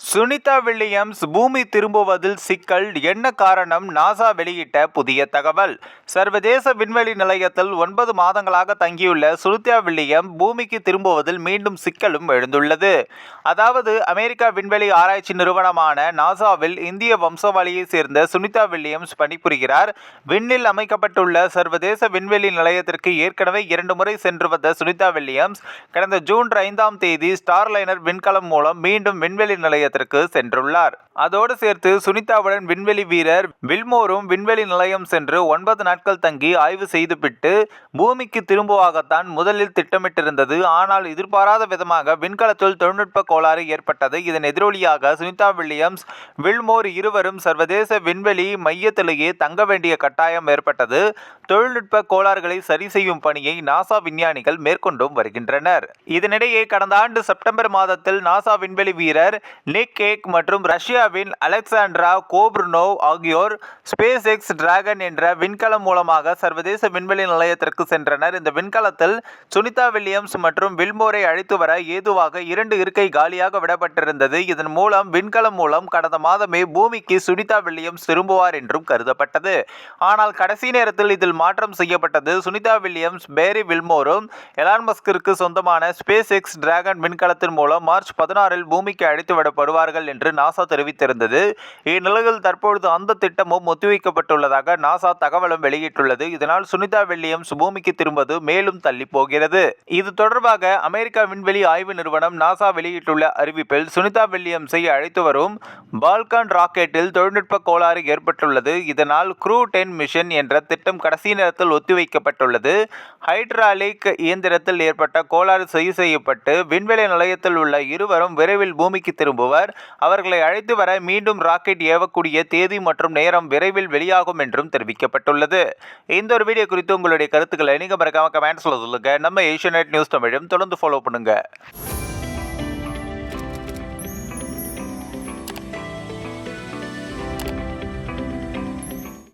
Sunita Williams பூமி திரும்புவதில் சிக்கல் என்ன காரணம்? நாசா வெளியிட்ட புதிய தகவல். சர்வதேச விண்வெளி நிலையத்தில் ஒன்பது மாதங்களாக தங்கியுள்ள சுனிதா வில்லியம் பூமிக்கு திரும்புவதில் மீண்டும் சிக்கலும் எழுந்துள்ளது. அதாவது அமெரிக்கா விண்வெளி ஆராய்ச்சி நிறுவனமான நாசாவில் இந்திய வம்சாவளியைச் சேர்ந்த சுனிதா வில்லியம்ஸ் பணிபுரிகிறார். விண்ணில் அமைக்கப்பட்டுள்ள சர்வதேச விண்வெளி நிலையத்திற்கு ஏற்கனவே இரண்டு முறை சென்று வந்த சுனிதா வில்லியம்ஸ் கடந்த ஜூன் ஐந்தாம் தேதி ஸ்டார்லைனர் விண்கலம் மூலம் மீண்டும் விண்வெளி நிலையத்திற்கு சென்றுள்ளார். அதோடு சேர்த்து சுனிதாவுடன் விண்வெளி வீரர் வில்மோரும் விண்வெளி நிலையம் சென்று ஒன்பது நாட்கள் தங்கி ஆய்வு செய்துவிட்டு பூமிக்கு திரும்புவாகத்தான் முதலில் திட்டமிட்டிருந்தது. ஆனால் எதிர்பாராத விதமாக விண்கலத்தில் தொழில்நுட்ப கோளாறு ஏற்பட்டது. இதன் எதிரொலியாக சுனிதா வில்லியம்ஸ் வில்மோர் இருவரும் சர்வதேச விண்வெளி மையத்திலேயே தங்க வேண்டிய கட்டாயம் ஏற்பட்டது. தொழில்நுட்ப கோளாறுகளை சரி செய்யும் பணியை நாசா விஞ்ஞானிகள் மேற்கொண்டும் வருகின்றனர். இதனிடையே கடந்த ஆண்டு செப்டம்பர் மாதத்தில் நாசா விண்வெளி வீரர் நிக் கேக் மற்றும் ரஷ்யாவின் அலெக்சாண்ட்ரா கோப்ருனோவ் ஆகியோர் ஸ்பேஸ் எக்ஸ் டிராகன் என்ற விண்கலம் மூலமாக சர்வதேச விண்வெளி நிலையத்திற்கு சென்றனர். இந்த விண்கலத்தில் சுனிதா வில்லியம்ஸ் மற்றும் வில்மோரை அழைத்து வர ஏதுவாக இரண்டு இருக்கை காலியாக விடப்பட்டிருந்தது. இதன் மூலம் விண்கலம் மூலம் கடந்த மாதமே பூமிக்கு சுனிதா வில்லியம்ஸ் திரும்புவார் என்றும் கருதப்பட்டது. ஆனால் கடைசி நேரத்தில் இதில் மாற்றம் செய்யப்பட்டது. சுனிதா வில்லியம்ஸ் பேரி வில்மோரும் எலான்மஸ்கிற்கு சொந்தமான ஸ்பேஸ் எக்ஸ் டிராகன் விண்கலத்தின் மூலம் மார்ச் பதினாறில் பூமிக்கு அழைத்து விடப்படுவார்கள் என்று நாசா அறிவித்திருந்தது இந்நிலையில் தற்பொழுது அந்த திட்டமும் ஒத்திவைக்கப்பட்டுள்ளதாக நாசா தகவலும் வெளியிட்டுள்ளது. இதனால் சுனிதா வில்லியம்ஸ் பூமிக்கு திரும்பது மேலும் தள்ளி போகிறது இது தொடர்பாக அமெரிக்க விண்வெளி ஆய்வு நிறுவனம் நாசா வெளியிட்டுள்ள அறிவிப்பில் சுனிதா வில்லியம்ஸை அழைத்து வரும் பால்கான் ராக்கெட்டில் தொழில்நுட்ப கோளாறு ஏற்பட்டுள்ளது. இதனால் க்ரூ டென் மிஷன் என்ற திட்டம் கடைசி நேரத்தில் ஒத்திவைக்கப்பட்டுள்ளது. ஹைட்ராலிக் இயந்திரத்தில் ஏற்பட்ட கோளாறு சரி செய்யப்பட்டு விண்வெளி நிலையத்தில் உள்ள இருவரும் விரைவில் பூமிக்கு திரும்புவர். அவர்களை அழைத்து வர மீண்டும் ராக்கெட் ஏவக்கூடிய தேதி மற்றும் நேரம் விரைவில் வெளியாகும் என்றும் தெரிவிக்கப்பட்டுள்ளது. இந்த ஒரு வீடியோ குறித்து உங்களுடைய கருத்துக்களை நீங்கள் மறக்காம கமெண்ட்ஸில் சொல்லுங்க. நம்ம ஏஷியநெட் நியூஸ் தமிழும் தொடர்ந்து ஃபாலோ பண்ணுங்கள்